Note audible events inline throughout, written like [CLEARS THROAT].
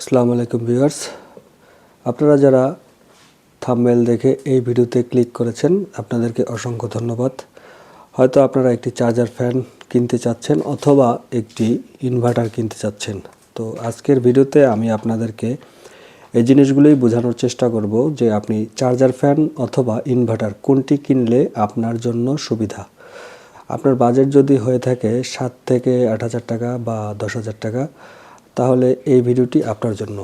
আসসালামু আলাইকুম ভিউয়ার্স। আপনারা যারা থাম্বনেল দেখে এই ভিডিওতে ক্লিক করেছেন, আপনাদেরকে অসংখ্য ধন্যবাদ। হয়তো আপনারা একটি চার্জার ফ্যান কিনতে চাচ্ছেন অথবা একটি ইনভার্টার কিনতে চাচ্ছেন। তো আজকের ভিডিওতে আমি আপনাদেরকে এই জিনিসগুলোই বোঝানোর চেষ্টা করব যে আপনি চার্জার ফ্যান অথবা ইনভার্টার কোনটি কিনলে আপনার জন্য সুবিধা। আপনার বাজেট যদি হয়ে থাকে সাত থেকে আট হাজার টাকা বা দশ হাজার টাকা তাহলে এই ভিডিওটি আপনার জন্য।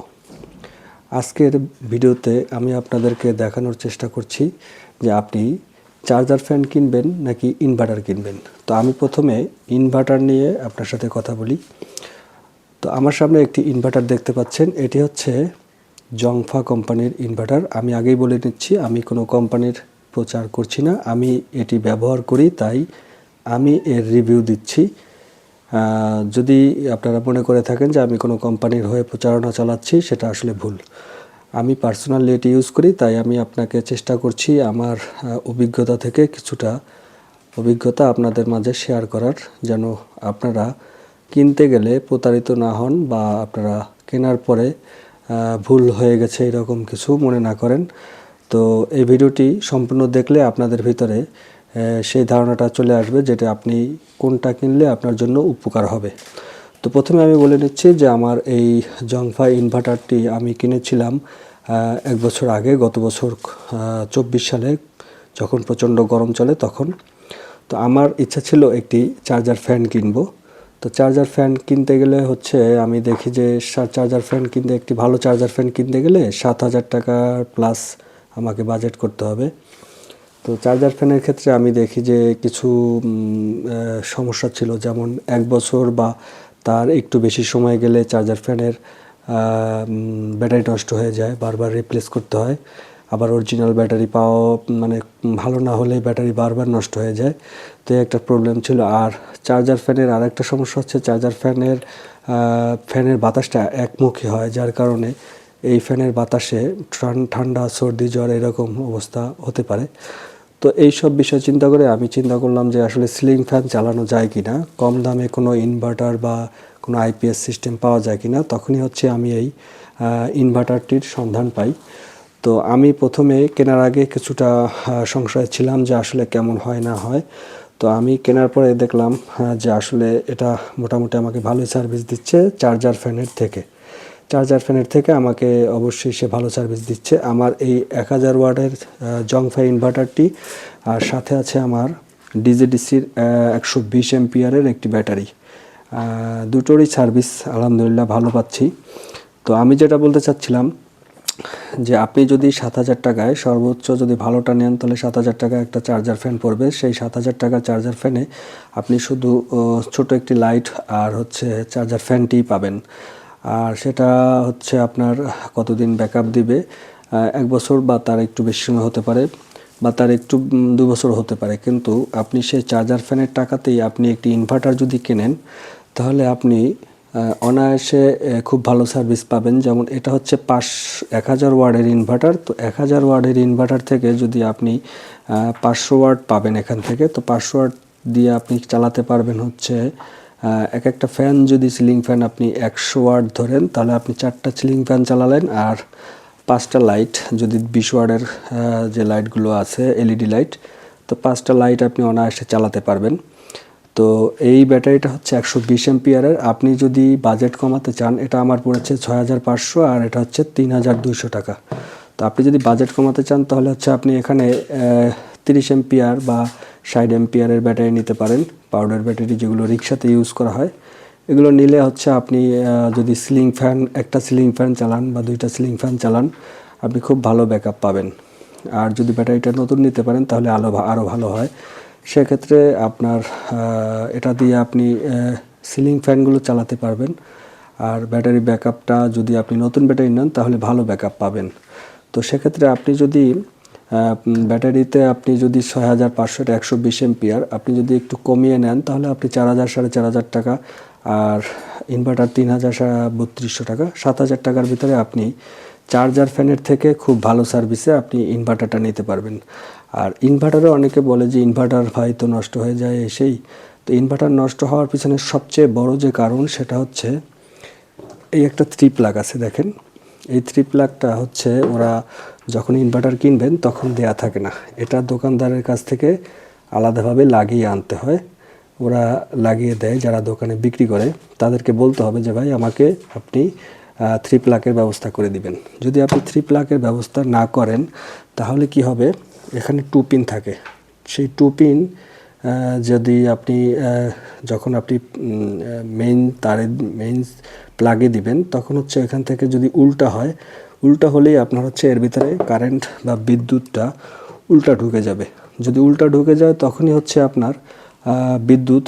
আজকের ভিডিওতে আমি আপনাদেরকে দেখানোর চেষ্টা করছি যে আপনি চার্জার ফ্যান কিনবেন নাকি ইনভার্টার কিনবেন। তো আমি প্রথমে ইনভার্টার নিয়ে আপনার সাথে কথা বলি। তো আমার সামনে একটি ইনভার্টার দেখতে পাচ্ছেন। এটি হচ্ছে জংফা কোম্পানির ইনভার্টার। আমি আগেই বলে নিচ্ছি, আমি কোনো কোম্পানির প্রচার করছি না। আমি এটি ব্যবহার করি, তাই আমি এর রিভিউ দিচ্ছি। যদি আপনারা মনে করে থাকেন যে আমি কোনো কোম্পানির হয়ে প্রচারণা চালাচ্ছি, সেটা আসলে ভুল। আমি পার্সোনালি এটি ইউজ করি, তাই আমি আপনাকে চেষ্টা করছি আমার অভিজ্ঞতা থেকে কিছুটা অভিজ্ঞতা আপনাদের মাঝে শেয়ার করার, যেন আপনারা কিনতে গেলে প্রতারিত না হন বা আপনারা কেনার পরে ভুল হয়ে গেছে এরকম কিছু মনে না করেন। তো এই ভিডিওটি সম্পূর্ণ দেখলে আপনাদের ভিতরে সেই ধারণাটা চলে আসবে যেটা আপনি কোনটা কিনলে আপনার জন্য উপকার হবে। তো প্রথমে আমি বলে নিচ্ছি যে আমার এই জংফা ইনভার্টারটি আমি কিনেছিলাম এক বছর আগে, গত বছর চব্বিশ সালে, যখন প্রচণ্ড গরম চলে তখন। তো আমার ইচ্ছা ছিল একটি চার্জার ফ্যান কিনবো। তো চার্জার ফ্যান কিনতে গেলে হচ্ছে আমি দেখি যে চার্জার ফ্যান কিনতে, একটি ভালো চার্জার ফ্যান কিনতে গেলে সাত হাজার টাকা প্লাস আমাকে বাজেট করতে হবে। তো চার্জার ফ্যানের ক্ষেত্রে আমি দেখি যে কিছু সমস্যা ছিল। যেমন এক বছর বা তার একটু বেশি সময় গেলে চার্জার ফ্যানের ব্যাটারি নষ্ট হয়ে যায়, বারবার রিপ্লেস করতে হয়। আবার অরিজিনাল ব্যাটারি পাওয়া মানে ভালো না হলে ব্যাটারি বারবার নষ্ট হয়ে যায়। তো একটা প্রবলেম ছিল। আর চার্জার ফ্যানের আর একটা সমস্যা হচ্ছে চার্জার ফ্যানের ফ্যানের বাতাসটা একমুখী হয়, যার কারণে এই ফ্যানের বাতাসে ঠান্ডা, সর্দি, জ্বর এরকম অবস্থা হতে পারে। তো এই সব বিষয় চিন্তা করে আমি চিন্তা করলাম যে আসলে সিলিং ফ্যান চালানো যায় কি না কম দামে কোনো ইনভার্টার বা কোনো আইপিএস সিস্টেম পাওয়া যায় কি না তখনই হচ্ছে আমি এই ইনভার্টারটির সন্ধান পাই। তো আমি প্রথমে কেনার আগে কিছুটা সংশয় ছিলাম যে আসলে কেমন হয় না হয়। তো আমি কেনার পরে দেখলাম যে আসলে এটা মোটামুটি আমাকে ভালোই সার্ভিস দিচ্ছে চার্জার ফ্যানের থেকে। চার্জার ফ্যানের থেকে আমাকে অবশ্যই সে ভালো সার্ভিস দিচ্ছে। আমার এই এক হাজার ওয়াটের জংফাই ইনভার্টারটি আর সাথে আছে আমার ডিজিডিসির একশো বিশ এমপিয়ারের একটি ব্যাটারি। দুটোরই সার্ভিস আলহামদুলিল্লাহ ভালো পাচ্ছি। তো আমি যেটা বলতে চাচ্ছিলাম যে আপনি যদি সাত হাজার টাকায় সর্বোচ্চ যদি ভালোটা নেন, তাহলে সাত হাজার টাকা একটা চার্জার ফ্যান পড়বে। সেই সাত হাজার টাকা চার্জার ফ্যানে আপনি শুধু ছোট একটি লাইট আর হচ্ছে চার্জার ফ্যানটি পাবেন। আর সেটা হচ্ছে আপনার কতদিন ব্যাকআপ দিবে? এক বছর বা তার একটু বেশি সময় হতে পারে বা তার একটু দু বছর হতে পারে। কিন্তু আপনি সেই চার্জার ফ্যানের টাকাতেই আপনি একটি ইনভার্টার যদি কেনেন, তাহলে আপনি অনায়াসে খুব ভালো সার্ভিস পাবেন। যেমন এটা হচ্ছে পাঁচ, এক হাজার ওয়ার্ডের ইনভার্টার তো এক হাজার ওয়ার্ডের ইনভার্টার থেকে যদি আপনি পাঁচশো ওয়ার্ড পাবেন এখান থেকে, তো পাঁচশো ওয়ার্ড দিয়ে আপনি চালাতে পারবেন হচ্ছে এক একটা ফ্যান যদি সিলিং ফ্যান আপনি একশো ওয়াট ধরেন, তাহলে আপনি চারটা সিলিং ফ্যান চালালেন আর পাঁচটা লাইট যদি বিশ ওয়ার্ডের যে লাইটগুলো আছে এলইডি লাইট তো পাঁচটা লাইট আপনি অনায়াসে চালাতে পারবেন। তো এই ব্যাটারিটা হচ্ছে একশো বিশ এমপিয়ারের আপনি যদি বাজেট কমাতে চান, এটা আমার পড়েছে ছয় হাজার পাঁচশো আর এটা হচ্ছে তিন হাজার দুইশো টাকা। তো আপনি যদি বাজেট কমাতে চান, তাহলে হচ্ছে আপনি এখানে তিরিশ এমপিয়ার বা ষাট এমপিয়ারের ব্যাটারি নিতে পারেন, পাউডার ব্যাটারি যেগুলো রিক্সাতে ইউজ করা হয়। এগুলো নিলে হচ্ছে আপনি যদি সিলিং ফ্যান, একটা সিলিং ফ্যান চালান বা দুইটা সিলিং ফ্যান চালান, আপনি খুব ভালো ব্যাকআপ পাবেন। আর যদি ব্যাটারিটা নতুন নিতে পারেন, তাহলে আলো আরও ভালো হয়। সেক্ষেত্রে আপনার এটা দিয়ে আপনি সিলিং ফ্যানগুলো চালাতে পারবেন। আর ব্যাটারি ব্যাকআপটা যদি আপনি নতুন ব্যাটারি নেন, তাহলে ভালো ব্যাকআপ পাবেন। তো সেক্ষেত্রে আপনি যদি ব্যাটারিতে আপনি যদি ছয় হাজার পাঁচশোটা একশো বিশ এমপিয়ার, আপনি যদি একটু কমিয়ে নেন, তাহলে আপনি চার হাজার, সাড়ে চার হাজার টাকা আর ইনভার্টার তিন হাজার বত্রিশশো টাকা। সাত হাজার টাকার ভিতরে আপনি চার্জার ফ্যানের থেকে খুব ভালো সার্ভিসে আপনি ইনভার্টারটা নিতে পারবেন। আর ইনভার্টারও অনেকে বলে যে ইনভার্টার ভাই তো নষ্ট হয়ে যায় এসেই। তো ইনভার্টার নষ্ট হওয়ার পিছনে সবচেয়ে বড় যে কারণ সেটা হচ্ছে এই একটা থ্রি প্লাগ আছে, দেখেন। এই থ্রি প্লাগটা হচ্ছে ওরা যখন ইনভার্টার কিনবেন তখন দেয়া থাকে না। এটা দোকানদারের কাছ থেকে আলাদাভাবে লাগিয়ে আনতে হয়। ওরা লাগিয়ে দেয়, যারা দোকানে বিক্রি করে, তাদেরকে বলতে হবে যে, ভাই, আমাকে আপনি থ্রি প্লাকের ব্যবস্থা করে দিবেন। যদি আপনি থ্রি প্লাকের ব্যবস্থা না করেন, তাহলে কি হবে? এখানে টু পিন থাকে। সেই টু পিন যদি আপনি যখন আপনি মেইন তারে মেইন প্লাগে দিবেন, তখন হচ্ছে এখান থেকে যদি উল্টা হয়, উল্টা হলেই আপনার হচ্ছে এর ভিতরে কারেন্ট বা বিদ্যুৎটা উল্টা ঢুকে যাবে। যদি উল্টা ঢুকে যায়, তখনই হচ্ছে আপনার বিদ্যুৎ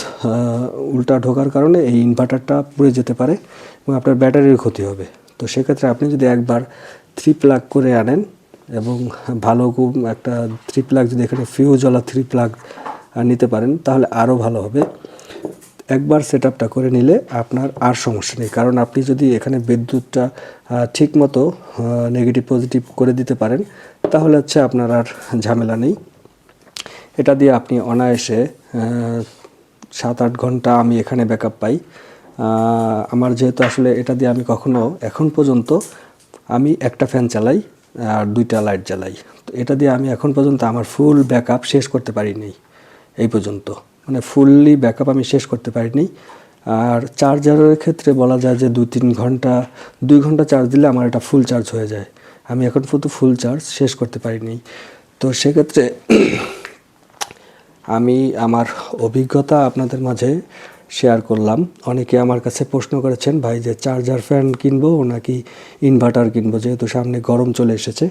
উল্টা ঢোকার কারণে এই ইনভার্টারটা পুড়ে যেতে পারে এবং আপনার ব্যাটারির ক্ষতি হবে। তো সেক্ষেত্রে আপনি যদি একবার থ্রি প্লাগ করে আনেন এবং ভালো একটা থ্রি প্লাগ যদি এখানে ফিউজওয়ালা থ্রি প্লাগ নিতে পারেন, তাহলে আরও ভালো হবে। একবার সেট করে নিলে আপনার আর সমস্যা নেই, কারণ আপনি যদি এখানে বিদ্যুৎটা ঠিক মতো নেগেটিভ পজিটিভ করে দিতে পারেন, তাহলে হচ্ছে আপনার আর ঝামেলা নেই। এটা দিয়ে আপনি অনায়াসে সাত আট ঘণ্টা আমি এখানে ব্যাকআপ পাই। আমার যেহেতু আসলে এটা দিয়ে আমি কখনো এখন পর্যন্ত আমি একটা ফ্যান চালাই আর দুইটা লাইট জ্বালাই। তো এটা দিয়ে আমি এখন পর্যন্ত আমার ফুল ব্যাকআপ শেষ করতে পারিনি। এই পর্যন্ত। মানে ফুললি ব্যাকআপ আমি শেষ করতে পারিনি। আর চার্জারের ক্ষেত্রে বলা যায় যে দুই তিন ঘণ্টা, দুই ঘণ্টা চার্জ দিলে আমার এটা ফুল চার্জ হয়ে যায়। আমি এখন পর্যন্ত ফুল চার্জ শেষ করতে পারিনি। তো সেক্ষেত্রে [CLEARS THROAT] আমি আমার অভিজ্ঞতা আপনাদের মাঝে শেয়ার করলাম। অনেকে আমার কাছে প্রশ্ন করেছেন, ভাই, যে চার্জার ফ্যান কিনবো নাকি ইনভার্টার কিনবো? যেহেতু সামনে গরম চলে এসেছে।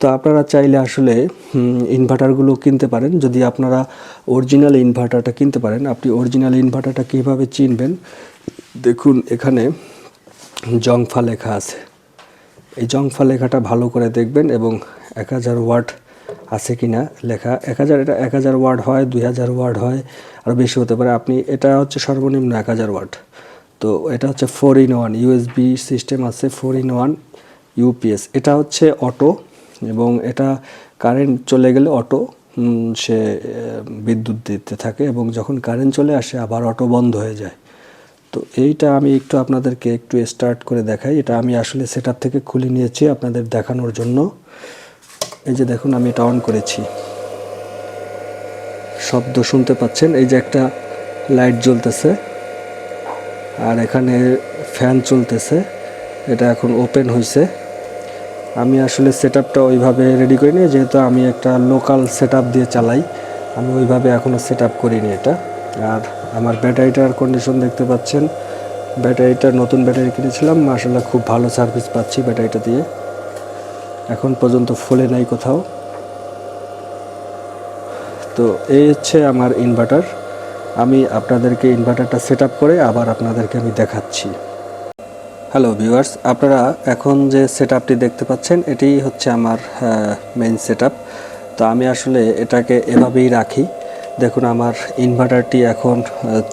তো আপনারা চাইলে আসলে ইনভার্টারগুলো কিনতে পারেন। যদি আপনারা অরিজিনাল ইনভার্টারটা কিনতে পারেন, আপনি অরিজিনাল ইনভার্টারটা কীভাবে চিনবেন? দেখুন, এখানে জংফা লেখা আছে। এই জংফা লেখাটা ভালো করে দেখবেন এবং এক হাজার ওয়াট আছে কি না লেখা। এক হাজার, এটা এক হাজার ওয়ার্ড হয়, দুই হাজার ওয়ার্ড হয় আরও বেশি হতে পারে। আপনি, এটা হচ্ছে সর্বনিম্ন এক হাজার ওয়ার্ড তো এটা হচ্ছে four in one USB system আছে ফোর ইন ওয়ান ইউপিএস এটা হচ্ছে অটো এবং এটা কারেন্ট চলে গেলে অটো সে বিদ্যুৎ দিতে থাকে এবং যখন কারেন্ট চলে আসে আবার অটো বন্ধ হয়ে যায়। তো এইটা আমি একটু আপনাদেরকে একটু স্টার্ট করে দেখাই। এটা আমি আসলে সেট থেকে খুলে নিয়েছি আপনাদের দেখানোর জন্য। এই যে দেখুন, আমি এটা অন করেছি। শব্দ শুনতে পাচ্ছেন? এই যে একটা লাইট জ্বলতেছে আর এখানে ফ্যান চলতেছে। এটা এখন ওপেন হয়েছে আমি আসলে সেট আপটা ওইভাবে রেডি করিনি, যেহেতু আমি একটা লোকাল সেট দিয়ে চালাই। আমি ওইভাবে এখনও সেট আপ করিনি এটা। আর আমার ব্যাটারিটার কন্ডিশন দেখতে পাচ্ছেন। ব্যাটারিটা নতুন ব্যাটারি কিনেছিলাম মাসাল্লাহ খুব ভালো সার্ভিস পাচ্ছি ব্যাটারিটা দিয়ে। এখন পর্যন্ত ফুলে নাই কোথাও। তো এই হচ্ছে আমার ইনভার্টার আমি আপনাদেরকে ইনভার্টারটা সেট করে আবার আপনাদেরকে আমি দেখাচ্ছি। হ্যালো ভিউয়ার্স আপনারা এখন যে সেট দেখতে পাচ্ছেন এটি হচ্ছে আমার মেইন সেট তো আমি আসলে এটাকে এভাবেই রাখি। দেখুন, আমার ইনভার্টারটি এখন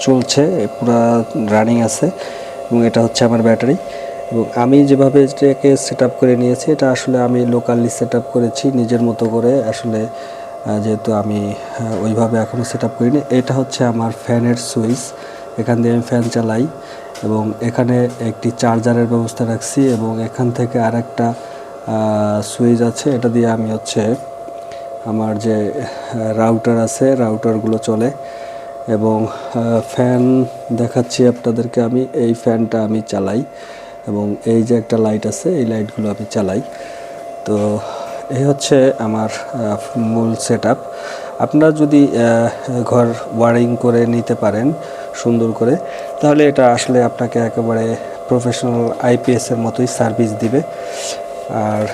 চলছে পুরো রানিং আছে, এবং এটা হচ্ছে আমার ব্যাটারি। এবং আমি যেভাবে এটাকে সেট করে নিয়েছি, এটা আসলে আমি লোকালি সেট করেছি, নিজের মতো করে আসলে যেহেতু আমি ওইভাবে এখনও সেট আপ করিনি। এটা হচ্ছে আমার ফ্যানের সুইচ এখান দিয়ে আমি ফ্যান চালাই। এবং এখানে একটি চার্জারের ব্যবস্থা রাখছি এবং এখান থেকে আরেকটা সুইচ আছে। এটা দিয়ে আমি হচ্ছে আমার যে রাউটার আছে রাউটারগুলো চলে। এবং ফ্যান দেখাচ্ছি আপনাদেরকে আমি। এই ফ্যানটা আমি চালাই এবং এই যে একটা লাইট আছে, এই লাইটগুলো আমি চালাই। তো এই হচ্ছে আমার মূল সেট আপনারা যদি ঘর ওয়ারিং করে নিতে পারেন সুন্দর করে, তাহলে এটা আসলে আপনাকে একেবারে প্রফেশনাল আইপিএসের মতোই সার্ভিস দিবে। আর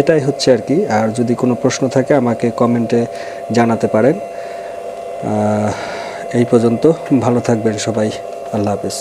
এটাই হচ্ছে আর কি। আর যদি কোনো প্রশ্ন থাকে, আমাকে কমেন্টে জানাতে পারেন। এই পর্যন্ত, ভালো থাকবেন সবাই। আল্লাহ হাফেজ।